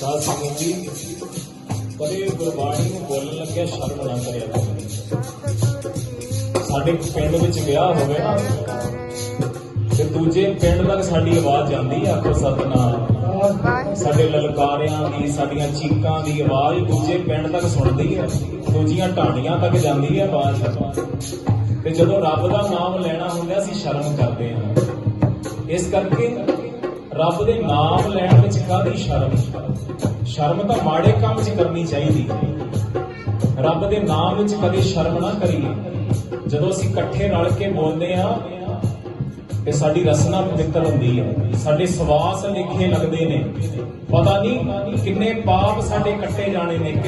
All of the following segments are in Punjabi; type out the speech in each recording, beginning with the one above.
ਸਾਧ ਸੰਗਤ ਜੀ ਕਦੇ ਗੁਰਬਾਣੀ ਨੂੰ ਬੋਲਣ ਲੱਗਿਆ ਸ਼ਰਮ ਨਾ ਕਰਿਆ ਸਾਡੇ ਪਿੰਡ ਵਿੱਚ ਵਿਆਹ ਹੋਵੇ ਨਾ ਤੇ ਦੂਜੇ ਪਿੰਡ ਤੱਕ ਸਾਡੀ ਆਵਾਜ਼ ਜਾਂਦੀ ਆ ਆਖੋ ਸਤਨਾਮ ਸਾਡੇ ਲਲਕਾਰਿਆਂ ਦੀ, ਸਾਡੀਆਂ ਚੀਕਾਂ ਦੀ ਆਵਾਜ਼ ਦੂਜੇ ਪਿੰਡ ਤੱਕ ਸੁਣਦੀ ਹੈ ਦੂਜੀਆਂ ਢਾਣੀਆਂ ਤੱਕ ਜਾਂਦੀ ਹੈ ਆਵਾਜ਼। ਤੇ ਜਦੋਂ ਰੱਬ ਦਾ ਨਾਮ ਲੈਣਾ ਹੁੰਦਾ, ਅਸੀਂ ਸ਼ਰਮ ਕਰਦੇ ਹਾਂ ਇਸ ਕਰਕੇ ਰੱਬ ਦੇ ਨਾਮ ਲੈਣ ਵਿੱਚ ਕਾਹਦੀ ਸ਼ਰਮ? ਸ਼ਰਮ ਤਾਂ ਮਾੜੇ ਕੰਮ 'ਚ ਕਰਨੀ ਚਾਹੀਦੀ ਹੈ। ਰੱਬ ਦੇ ਨਾਮ ਵਿੱਚ ਕਦੇ ਸ਼ਰਮ ਨਾ ਕਰੀਏ। ਜਦੋਂ ਅਸੀਂ ਇਕੱਠੇ ਰਲ ਕੇ ਬੋਲਦੇ ਆ ਤੇ ਸਾਡੀ ਰਸਨਾ ਪਵਿੱਤਰ ਹੁੰਦੀ ਹੈ। ਸਾਡੇ ਸਵਾਸ ਲਿਖੇ ਲੱਗਦੇ ਨੇ। ਪਤਾ ਨਹੀਂ ਕਿੰਨੇ ਪਾਪ ਸਾਡੇ ਕੱਟੇ ਜਾਣੇ ਨੇ।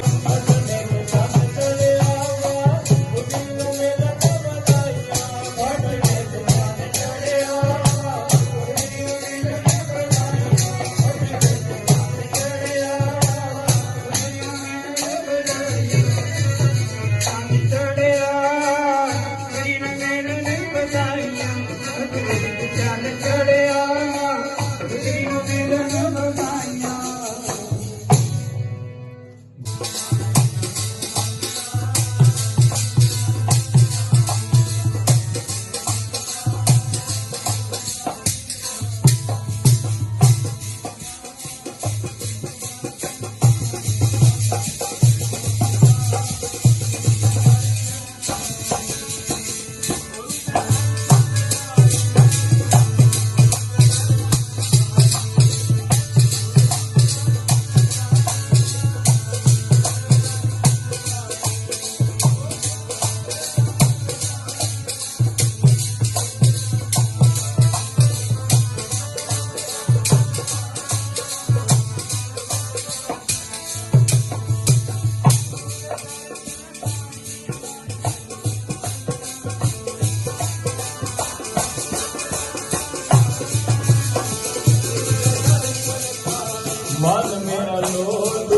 ਮਨ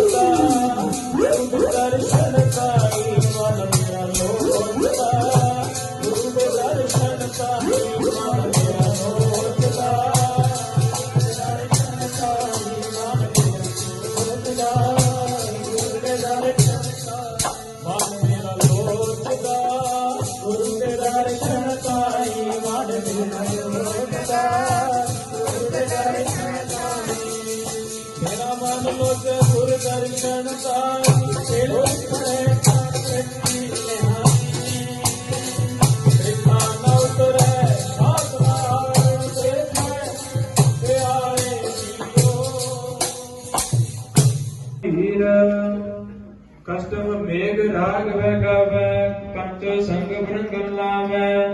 ਕਸ਼ਟਮ ਮੇਘ ਰਾਗ ਵੈ ਗਾਵੈ ਕੰਚ ਸੰਗ ਬ੍ਰੰਗ ਲਾਵੈ।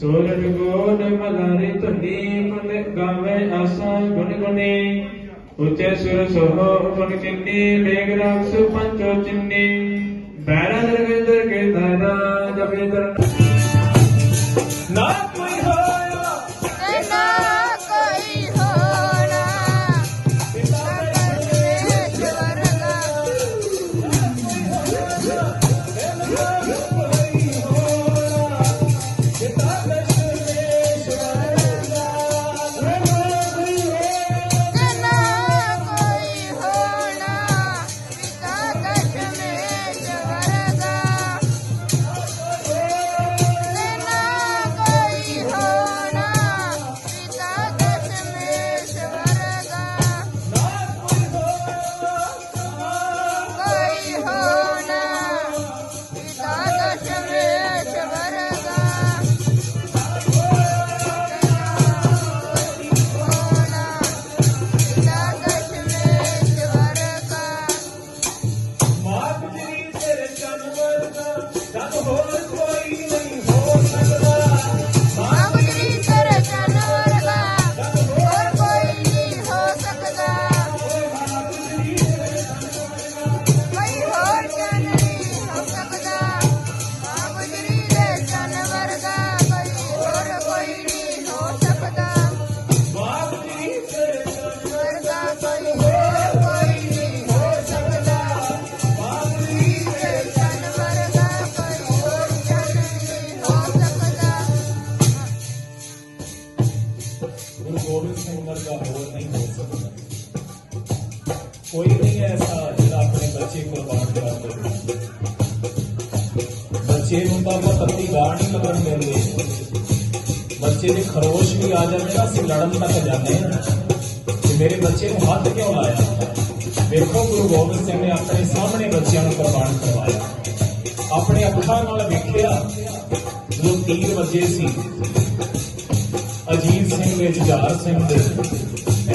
ਸੋਰਠ ਗੋਡ ਮਲਾਰੇ ਧੁਨੀ ਗੁਣ ਗਾਵੈ ਆਸਾ ਗੁਣ ਗੁਣੀ। ਉਚੇ ਸੁਰ ਸੋਹ ਗੁਣ ਕਿੰਨੀ ਲੇਗ ਰਾਗ ਸੁ ਪੰਚੋ ਚਿੰਨੀ। ਬੈਰਾ ਦਰਗੰਦਰ ਕੇ ਦਾਦਾ ਜਪੇ ਦਰ ਨਾ ਬੱਚੇ ਦੇ ਖਰੋਸ਼ ਵੀ ਆ ਜਾਂਦੇ ਨਾ ਅਸੀਂ ਲੜਨ ਤੱਕ ਜਾਂਦੇ ਹਾਂ ਕਿ ਮੇਰੇ ਬੱਚੇ ਨੂੰ ਹੱਥ ਕਿਉਂ ਲਾਇਆ? ਵੇਖੋ ਗੁਰੂ ਗੋਬਿੰਦ ਸਿੰਘ ਨੇ ਆਪਣੇ ਸਾਹਮਣੇ ਬੱਚਿਆਂ ਨੂੰ ਕੁਰਬਾਨ ਕਰਵਾਇਆ। ਆਪਣੇ ਅੱਖਾਂ ਨਾਲ ਵੇਖਿਆ ਜੋ ਤੀਰ ਵੱਜੇ ਸੀ। ਅਜੀਤ ਸਿੰਘ ਦੇ ਜੁਝਾਰ ਸਿੰਘ ਦੇ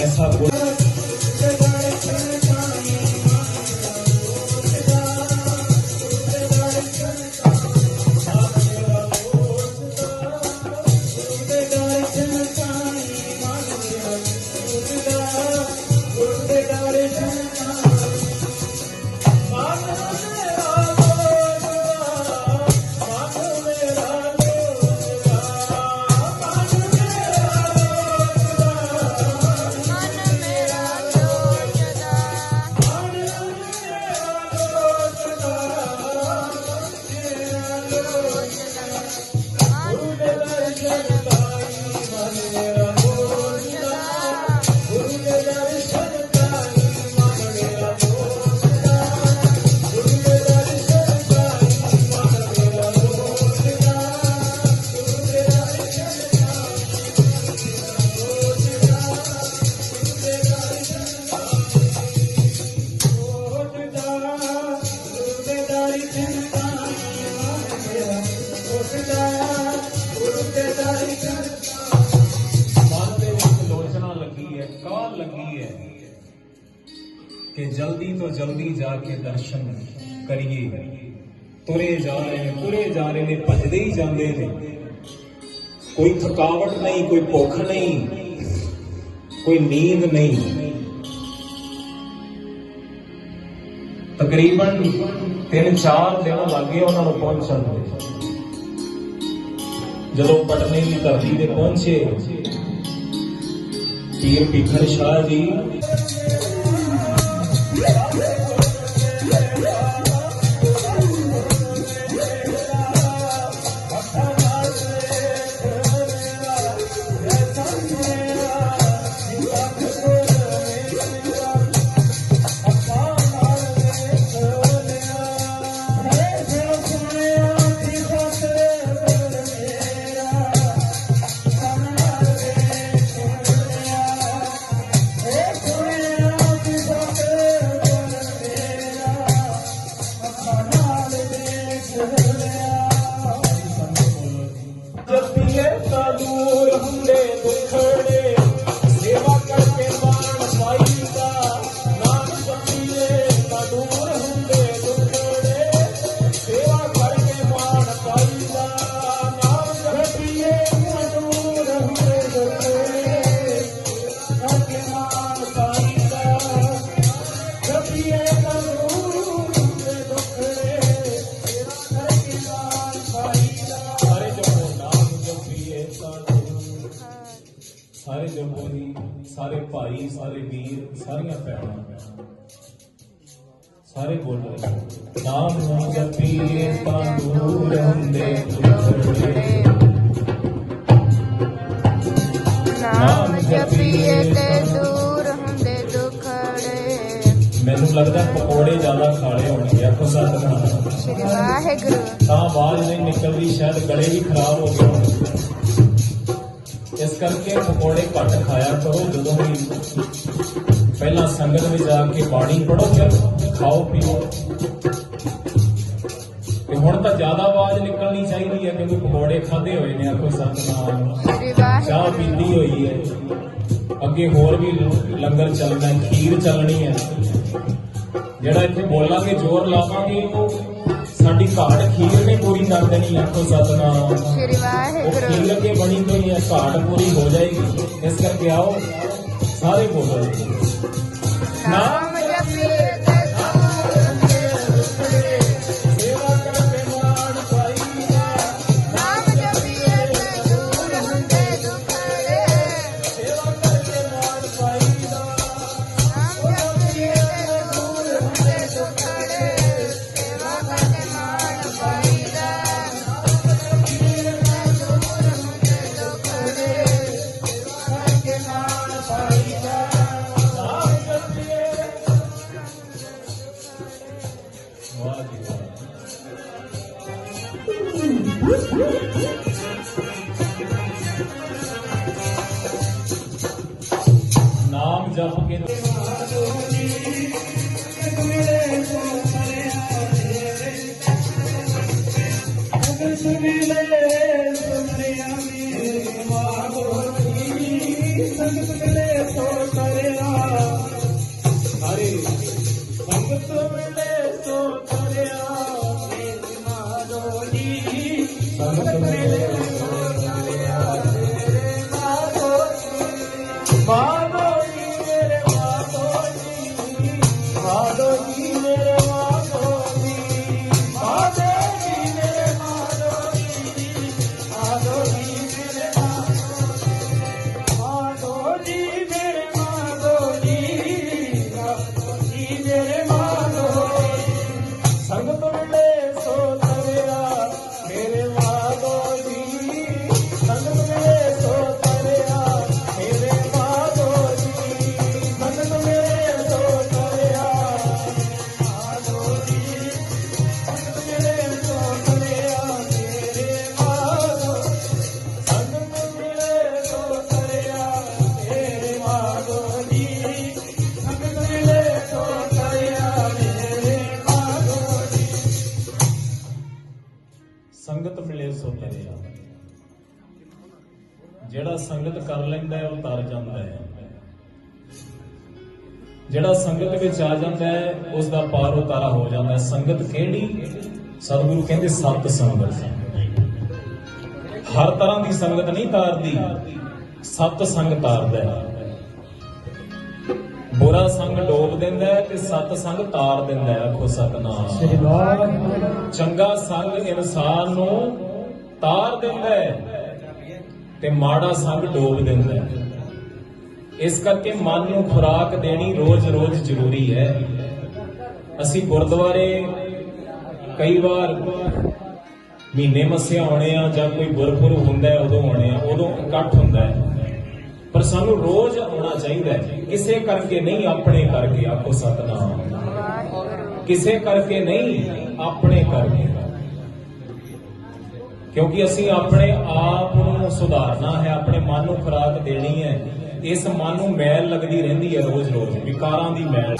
ਐਸਾ ਥਕਾਵਟ ਨਹੀਂ, ਕੋਈ ਭੁੱਖ ਨਹੀਂ, ਕੋਈ ਨੀਂਦ ਨਹੀਂ। ਤਕਰੀਬਨ 3-4 ਦਿਨ ਲੱਗੇ ਉਹਨਾਂ ਨੂੰ ਪਹੁੰਚਣ ਨੂੰ। ਜਦੋਂ ਪਟਨੇ ਦੀ ਧਰਤੀ ਤੇ ਪਹੁੰਚੇ, ਪੀਰ ਭੀਖਰ ਸ਼ਾਹ ਜੀ ਸਾਰੇ ਬੋਲ ਰਹੇ ਨਾਮ ਨੂੰ ਜਪੀਏ ਤਾਂ ਦੂਰ ਹੁੰਦੇ ਦੁਖੜੇ। ਨਾਮ ਜਪੀਏ ਤੇ ਦੂਰ ਹੁੰਦੇ ਦੁਖੜੇ। ਮੈਨੂੰ ਲੱਗਦਾ ਪਕੌੜੇ ਜ਼ਿਆਦਾ ਖਾਲੇ ਹੋਣਗੇ ਆਖੋ ਸੱਚ ਨਾਲ ਸ਼੍ਰੀ ਵਾਹਿਗੁਰੂ। ਤਾਂ ਆਵਾਜ਼ ਨਹੀਂ ਨਿਕਲਦੀ ਸ਼ਾਇਦ ਗਲੇ ਵੀ ਖਰਾਬ ਹੋ ਗਏ ਇਸ ਕਰਕੇ ਪਕੌੜੇ ਘੱਟ ਖਾਇਆ ਕਰੋ ਜਦੋਂ ਵੀ ਪਹਿਲਾਂ ਸੰਗਤ ਵਿੱਚ ਜਾ ਕੇ ਬਾਣੀ ਪੜੋ ਫਿਰ ਖਾਓ ਪੀਓ। ਤੇ ਹੁਣ ਤਾਂ ਜ਼ਿਆਦਾ ਆਵਾਜ਼ ਨਿਕਲਣੀ ਚਾਹੀਦੀ ਹੈ ਕਿਉਂਕਿ ਪਕੌੜੇ ਖਾਦੇ ਹੋਏ ਨੇ ਆਖੋ ਸਤਨਾਮ। ਚਾਹ ਪੀਂਦੀ ਹੋਈ ਹੈ। ਅੱਗੇ ਹੋਰ ਵੀ ਲੰਗਰ ਚੱਲਣਾ ਖੀਰ ਚੱਲਣੀ ਹੈ। ਜਿਹੜਾ ਇੱਥੇ ਬੋਲਾਂਗੇ ਜ਼ੋਰ ਲਾਵਾਂਗੇ ਉਹ ਸਾਡੀ ਘਾਟ ਖੀਰ ਨੇ ਪੂਰੀ ਕਰ ਦੇਣੀ ਆਖੋ ਸਤਨਾਮ। ਸ਼੍ਰੀ ਵਾਹਿਗੁਰੂ। ਖੀਰ ਕੇ ਬਣੀ ਹੋਈ ਹੈ ਘਾਟ ਪੂਰੀ ਹੋ ਜਾਏਗੀ। ਇਸ ਕਰਕੇ ਆਓ ਸਾਰੇ ਬੋਲੋ। ਨਾਮ ਵਾਹ ਜੀ ਜਿਹੜਾ ਸੰਗਤ ਕਰ ਲੈਂਦਾ ਹੈ ਉਹ ਤਰ ਜਾਂਦਾ ਹੈ। ਜਿਹੜਾ ਸੰਗਤ ਵਿੱਚ ਆ ਜਾਂਦਾ ਹੈ ਉਸ ਦਾ ਪਾਰ ਉਤਾਰਾ ਹੋ ਜਾਂਦਾ ਹੈ। ਸੰਗਤ ਕਿਹੜੀ? ਸਤਿਗੁਰੂ ਕਹਿੰਦੇ ਸਤ ਸੰਗਤ। ਹਰ ਤਰ੍ਹਾਂ ਦੀ ਸੰਗਤ ਨਹੀਂ ਤਾਰਦੀ। ਸਤ ਸੰਗ ਤਾਰਦਾ ਹੈ। ਬੁਰਾ ਸੰਗ ਡੋਬ ਦਿੰਦਾ ਹੈ ਤੇ ਸਤ ਸੰਗ ਤਾਰ ਦਿੰਦਾ ਹੈ ਆਖੋ ਸਤਨਾਮ। ਚੰਗਾ ਸੰਗ ਇਨਸਾਨ ਨੂੰ ਤਾਰ ਦਿੰਦਾ ਹੈ। ਤੇ ਮਾੜਾ ਸੰਗ ਡੋਬ ਦਿੰਦਾ ਹੈ। ਇਸ ਕਰਕੇ ਮਨ ਨੂੰ ਖੁਰਾਕ ਦੇਣੀ ਰੋਜ਼-ਰੋਜ਼ ਜ਼ਰੂਰੀ ਹੈ। ਅਸੀਂ ਗੁਰਦੁਆਰੇ ਕਈ ਵਾਰ ਮਹੀਨੇ ਮੱਸਿਆ ਆਉਣੇ ਆ ਜਾਂ ਕੋਈ ਗੁਰਪੁਰਬ ਹੁੰਦਾ ਉਦੋਂ ਆਉਣੇ ਆ, ਉਦੋਂ ਇਕੱਠ ਹੁੰਦਾ ਹੈ। ਪਰ ਸਾਨੂੰ ਰੋਜ਼ ਆਉਣਾ ਚਾਹੀਦਾ ਹੈ। ਕਿਸੇ ਕਰਕੇ ਨਹੀਂ ਆਪਣੇ ਕਰਕੇ ਆਖੋ ਸਤਨਾਮ। ਕਿਸੇ ਕਰਕੇ ਨਹੀਂ, ਆਪਣੇ ਕਰਕੇ। ਕਿਉਂਕਿ ਅਸੀਂ ਆਪਣੇ ਆਪ ਨੂੰ ਸੁਧਾਰਨਾ ਹੈ, ਆਪਣੇ ਮਨ ਨੂੰ ਖੁਰਾਕ ਦੇਣੀ ਹੈ। ਇਸ ਮਨ ਨੂੰ ਮੈਲ ਲੱਗਦੀ ਰਹਿੰਦੀ ਹੈ ਰੋਜ਼-ਰੋਜ਼, ਵਿਕਾਰਾਂ ਦੀ ਮੈਲ।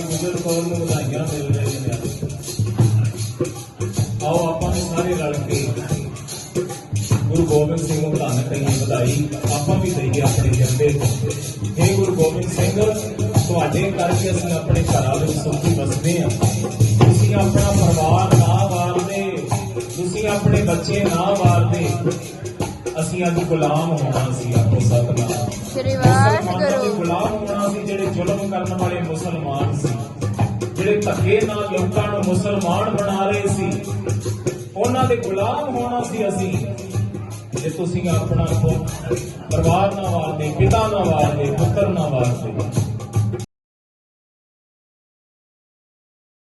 ਗੁਜਰ ਕੌਰ ਨੂੰ ਵਧਾਈਆਂ ਮਿਲ ਰਹੀਆਂ ਨੇ। ਆਓ ਆਪਾਂ ਸਾਰੇ ਰਲ ਕੇ ਗੁਰੂ ਗੋਬਿੰਦ ਸਿੰਘ ਨੂੰ ਧੰਨ ਕਹੀਏ ਵਧਾਈ ਆਪਾਂ ਵੀ ਦਈਏ ਆਪਣੇ ਜੰਦੇ ਨੂੰ। हे ਗੁਰੂ ਗੋਬਿੰਦ ਸਿੰਘ, ਤੁਹਾਡੇ ਕਰਕੇ ਅਸੀਂ ਆਪਣੇ ਘਰਾਂ ਵਿੱਚ ਸੁਖੀ ਵਸਦੇ ਹਾਂ। ਤੁਸੀਂ ਆਪਣਾ ਪਰਿਵਾਰ ਨਾ ਵਾਰਦੇ, ਤੁਸੀਂ ਆਪਣੇ ਬੱਚੇ ਨਾ ਵਾਰਦੇ। ਅਸੀਂ ਅੱਜ ਗੁਲਾਮ ਹੋਣਾ ਸੀ ਆਪੋ ਸਤਨਾਮ। ਸ੍ਰੀ ਮੁਸਲਮਾਨਾਂ ਦੇ ਵਾਹਿਗੁਰੂ। ਗੁਲਾਮ ਹੋਣਾ ਸੀ ਜਿਹੜੇ ਜ਼ੁਲਮ ਕਰਨ ਵਾਲੇ ਮੁਸਲਮਾਨ ਸੀ। ਜਿਹੜੇ ਧੱਕੇ ਨਾਲ ਲੋਕਾਂ ਨੂੰ ਮੁਸਲਮਾਨ ਬਣਾ ਰਹੇ ਸੀ। ਉਹਨਾਂ ਦੇ ਗੁਲਾਮ ਹੋਣਾ ਸੀ ਅਸੀਂ। ਜੇ ਤੁਸੀਂ ਆਪਣਾ ਪਰਿਵਾਰ ਨਾ ਵਾਰਦੇ ਪਿਤਾ ਨਾ ਵਾਰਦੇ ਪੁੱਤਰ ਨਾ ਵਾਰਦੇ